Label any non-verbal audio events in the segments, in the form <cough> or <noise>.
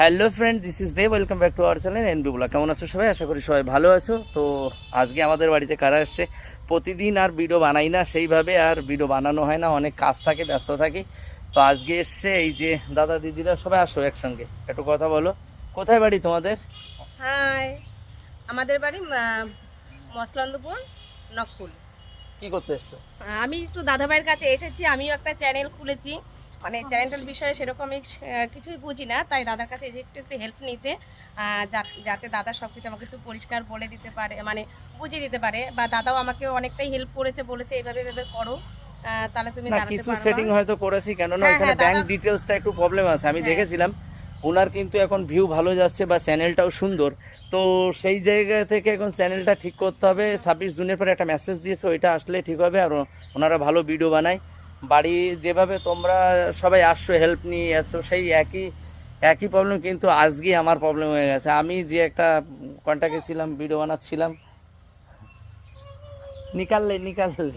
Hello friend this is Dev welcome back to our channel NB বলা কেমন আছো সবাই? আশা করি সবাই ভালো আছো। তো আজকে আমাদের বাড়িতে কারা এসছে প্রতিদিন আর ভিডিও বানাই না সেইভাবে আর ভিডিও বানানো হয় না। অনেক কাজ থাকে ব্যস্ত থাকি। তো আজকে এসছে এই যে দাদা দিদিরা সবাই আসো একসঙ্গে। একটু কথা বলো। কোথায় বাড়ি তোমাদের? হাই আমাদের বাড়ি মসলন্দপুর নকপুর কি করতে এসছো? আমি একটু দাদাভাইয়ের কাছে এসেছি আমিও একটা চ্যানেল খুলেছি। মানে চ্যানেলটার বিষয়ে সেরকম আমি কিছুই বুঝি না। তাই দাদার কাছে একটু একটু হেল্প নিতে যাতে দাদা সব কিছু আমাকে একটু পরিষ্কার বলে দিতে পারে মানে বুঝিয়ে দিতে পারে। বা দাদাও আমাকে অনেকটাই হেল্প করেছে বলেছে এইভাবে এভাবে করো। তাহলে তুমি কিছু সেটিং হয়তো করেছি কেননা হ্যাঁ, হ্যাঁ, ব্যাংক ডিটেলসটা একটু প্রবলেম আছে। আমি হ্যাঁ। দেখেছিলাম ওনার কিন্তু এখন ভিউ ভালো যাচ্ছে বা চ্যানেলটাও সুন্দর। তো সেই জায়গা থেকে এখন চ্যানেলটা ঠিক করতে হবে। ছাব্বিশ জুনের পরে একটা মেসেজ দিয়েছে ওইটা আসলে ঠিক হবে। আর ওনারা ভালো ভিডিও বানায়। বাড়ি যেভাবে তোমরা সবাই আসছো হেল্প নিয়ে আসছো, সেই একই একই প্রবলেম কিন্তু আজকে আমার প্রবলেম হয়ে গেছে। আমি যে একটা কন্ট্যাক্টে ছিলাম ভিডিও বানাচ্ছিলাম। নিকাললে নিকাললে।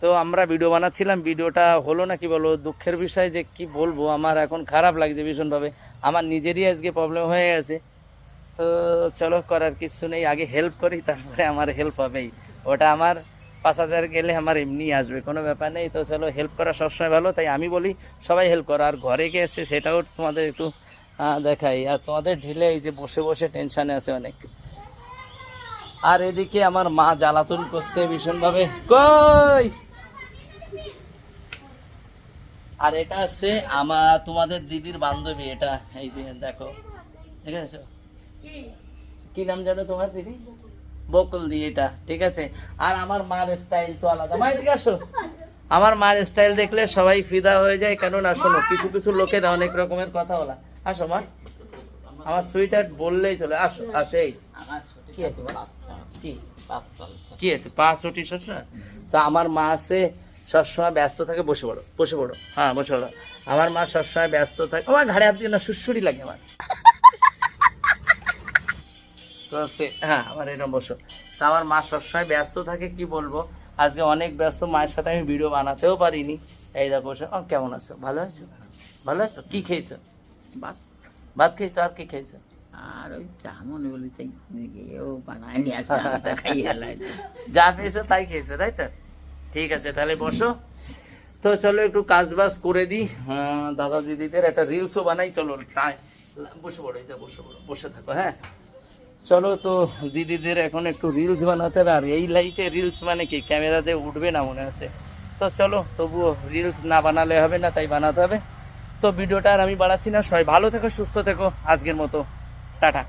তো আমরা ভিডিও বানাচ্ছিলাম ভিডিওটা হলো না কি বলব দুঃখের বিষয় যে কি বলব, আমার এখন খারাপ লাগছে ভীষণভাবে। আমার নিজেরই আজকে প্রবলেম হয়ে গেছে। তো চলো, করার কিছু নেই। আগে হেল্প করি, তারপরে আমার হেল্প হবেই। ওটা আমার পাঁচ হাজার গেলে আমার এমনি আসবে কোনো ব্যাপার নেই। তো চলো হেল্প করা সবসময় ভালো তাই আমি বলি সবাই হেল্প করো। আর ঘরে কে এসছে সেটাও তোমাদের একটু দেখাই। আর তোমাদের ঢিলে এই যে বসে বসে টেনশনে আছে অনেক। আর এদিকে আমার মা জ্বালাতন করছে ভীষণভাবে। কই? আর এটা আছে আমার তোমাদের দিদির বান্ধবী এটা এই যে দেখো। ঠিক আছে? কি নাম জানো তোমার দিদি? বকুল দিয়ে এটা, ঠিক আছে? আর আমার মার স্টাইল তো আলাদা। মা এদিকে আসো। আমার মার স্টাইল দেখলে সবাই ফিদা হয়ে যায়। কেন না শোনো, কিছু কিছু লোকের অনেক রকমের কথা বলা। আসো, মা। আমার সুইটার বললেই চলে। আসো আসো, এই। কি আছে কি? আছে? পাঁচ রুটি শস্য তো আমার মা আছে, সবসময় ব্যস্ত থাকে, বসে পড়ো বসে পড়ো। হ্যাঁ বসে পড়ো। আমার মা সবসময় ব্যস্ত থাকে। আমার ঘাড়ে হাত দিয়ে না সুরসুরি লাগে আমার। তো হ্যাঁ আমার এরকম বসো তো আমার মা সবসময় ব্যস্ত থাকে কি বলব? আজকে অনেক ব্যস্ত মায়ের সাথে আমি ভিডিও বানাতেও পারিনি। এই দেখো বসে ও কেমন আছো? ভালো আছো? ভালো আছো? কি খেয়েছো? ভাত। ভাত খেয়েছো? আর কি খেয়েছো? আর ওই চা বলি তাই ও বানায় নিয়ে আসে আমি তো খাইয়ে লাই <laughs> যা পেয়েছ তাই খেয়েছো তাই তো? ঠিক আছে তাহলে বসো। তো চলো একটু কাজ বাজ করে দিই। হ্যাঁ, দাদা দিদিদের একটা রিলসও বানাই চলো তাই। বসে পড়ো যে বসে পড়ো বসে থাকো হ্যাঁ। চলো তো দিদিদের এখন একটু রিলস বানাতে হবে। আর এই লাইটে রিলস মানে কি? দিয়ে উঠবে না মনে আছে? তো চলো, তবুও রিলস না বানালে হবে না, তাই বানাতে হবে। তো ভিডিওটা আর আমি বাড়াচ্ছি না। সবাই ভালো থেকো, সুস্থ থেকো। আজকের মতো। টাটা।